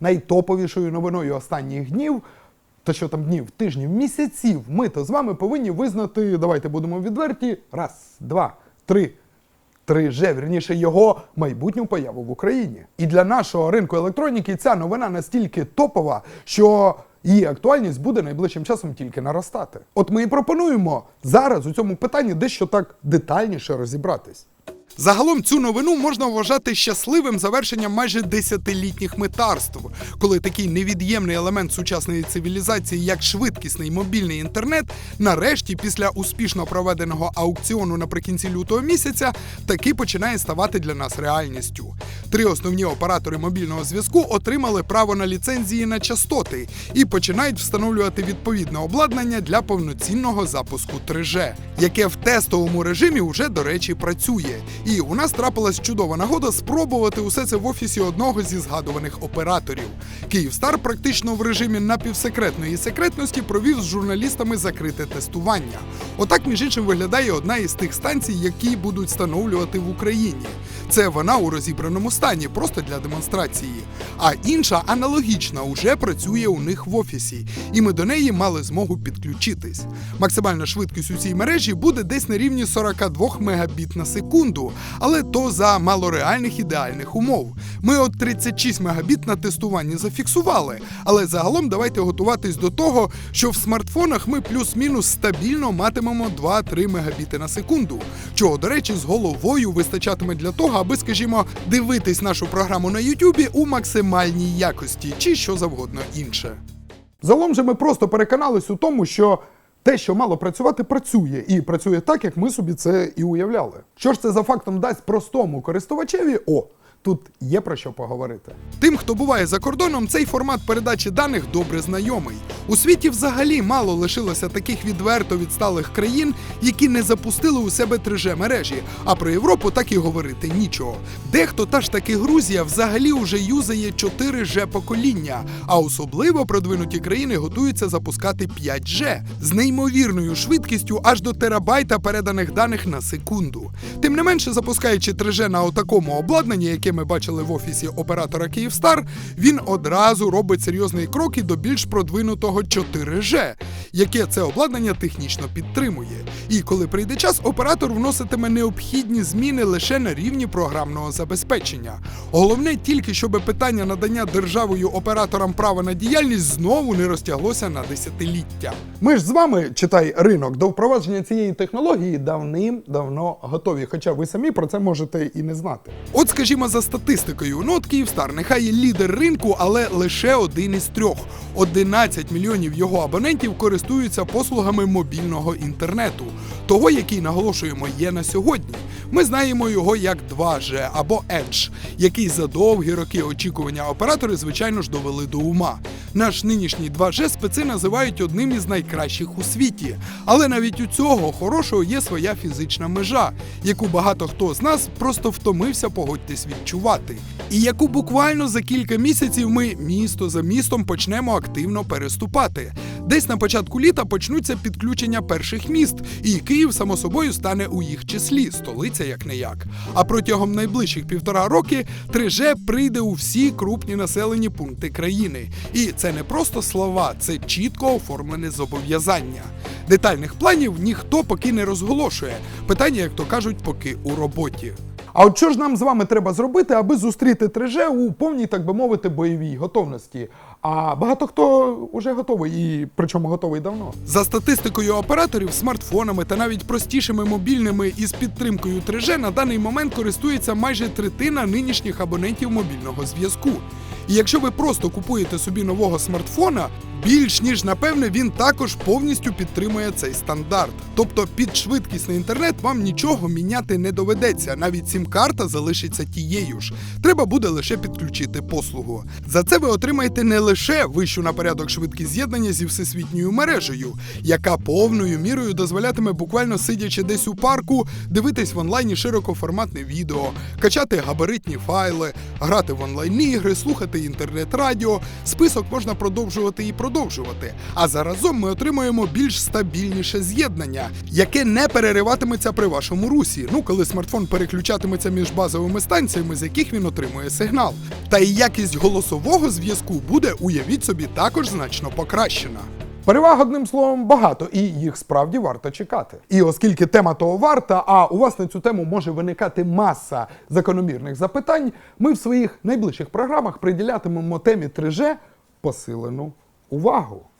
Найтоповішою новиною останніх днів, та що там днів, тижнів, місяців, ми то з вами повинні визнати, давайте будемо відверті, раз, два, три. 3G, вірніше його майбутню появу в Україні. І для нашого ринку електроніки ця новина настільки топова, що її актуальність буде найближчим часом тільки наростати. От ми і пропонуємо зараз у цьому питанні дещо так детальніше розібратись. Загалом цю новину можна вважати щасливим завершенням майже десятилітніх метарств, коли такий невід'ємний елемент сучасної цивілізації, як швидкісний мобільний інтернет, нарешті, після успішно проведеного аукціону наприкінці лютого місяця, таки починає ставати для нас реальністю. Три основні оператори мобільного зв'язку отримали право на ліцензії на частоти і починають встановлювати відповідне обладнання для повноцінного запуску 3G, яке в тестовому режимі вже, до речі, працює. І у нас трапилась чудова нагода спробувати усе це в офісі одного зі згадуваних операторів. Київстар практично в режимі напівсекретної секретності провів з журналістами закрите тестування. Отак, між іншим, виглядає одна із тих станцій, які будуть встановлювати в Україні. Це вона у розібраному стані, просто для демонстрації. А інша аналогічна уже працює у них в офісі, і ми до неї мали змогу підключитись. Максимальна швидкість у цій мережі буде десь на рівні 42 мегабіт на секунду, але то за малореальних ідеальних умов. Ми от 36 мегабіт на тестуванні зафіксували, але загалом давайте готуватись до того, що в смартфонах ми плюс-мінус стабільно матимемо 2-3 мегабіти на секунду, чого, до речі, з головою вистачатиме для того, аби, скажімо, дивитись нашу програму на Ютубі у максимальній якості чи що завгодно інше. Загалом же ми просто переконались у тому, що те, що мало працювати, працює, і працює так, як ми собі це і уявляли. Що ж це за фактом дасть простому користувачеві? О, тут є про що поговорити. Тим, хто буває за кордоном, цей формат передачі даних добре знайомий. У світі взагалі мало лишилося таких відверто відсталих країн, які не запустили у себе 3G мережі. А про Європу так і говорити нічого. Дехто, та ж таки Грузія, взагалі уже юзає 4G покоління, а особливо продвинуті країни готуються запускати 5G з неймовірною швидкістю аж до терабайта переданих даних на секунду. Тим не менше, запускаючи 3G на отакому обладнанні, яке ми бачили в офісі оператора Київстар, він одразу робить серйозний крок і до більш продвинутого 4G, яке це обладнання технічно підтримує. І коли прийде час, оператор вноситиме необхідні зміни лише на рівні програмного забезпечення. Головне тільки, щоб питання надання державою операторам права на діяльність знову не розтяглося на десятиліття. Ми ж з вами, читай ринок, до впровадження цієї технології давним-давно готові. Хоча ви самі про це можете і не знати. От, скажімо, за статистикою, ну от Київстар нехай є лідер ринку, але лише один із трьох. 11 мільйонів його абонентів користуються послугами мобільного інтернету, того, який наголошуємо, є на сьогодні. Ми знаємо його як 2G або Edge, який за довгі роки очікування оператори, звичайно ж, довели до ума. Наш нинішній 2G спеці називають одним із найкращих у світі. Але навіть у цього хорошого є своя фізична межа, яку багато хто з нас просто втомився погодьтесь відчувати. І яку буквально за кілька місяців ми місто за містом почнемо активно переступати. Десь на початку літа почнуться підключення перших міст, і Київ, само собою, стане у їх числі, столиця як не як. А протягом найближчих півтора роки 3G прийде у всі крупні населені пункти країни. І це не просто слова, це чітко оформлене зобов'язання. Детальних планів ніхто поки не розголошує. Питання, як то кажуть, поки у роботі. А от що ж нам з вами треба зробити, аби зустріти 3G у повній, так би мовити, бойовій готовності? А багато хто вже готовий, і причому готовий давно. За статистикою операторів, смартфонами та навіть простішими мобільними із підтримкою 3G на даний момент користується майже третина нинішніх абонентів мобільного зв'язку. І якщо ви просто купуєте собі нового смартфона, більш ніж напевне він також повністю підтримує цей стандарт. Тобто під швидкісний інтернет вам нічого міняти не доведеться, навіть сім-карта залишиться тією ж. Треба буде лише підключити послугу. За це ви отримаєте не лише вищу на порядок швидкість з'єднання зі всесвітньою мережею, яка повною мірою дозволятиме буквально сидячи десь у парку, дивитись в онлайні широкоформатне відео, качати габаритні файли, грати в онлайн ігри, слухати інтернет-радіо. Список можна продовжувати і продовжувати. Продовжувати. А заразом ми отримаємо більш стабільніше з'єднання, яке не перериватиметься при вашому русі. Ну, коли смартфон переключатиметься між базовими станціями, з яких він отримує сигнал. Та і якість голосового зв'язку буде, уявіть собі, також значно покращена. Переваг одним словом багато, і їх справді варто чекати. І оскільки тема того варта, а у вас на цю тему може виникати маса закономірних запитань, ми в своїх найближчих програмах приділятимемо темі 3G посилену o.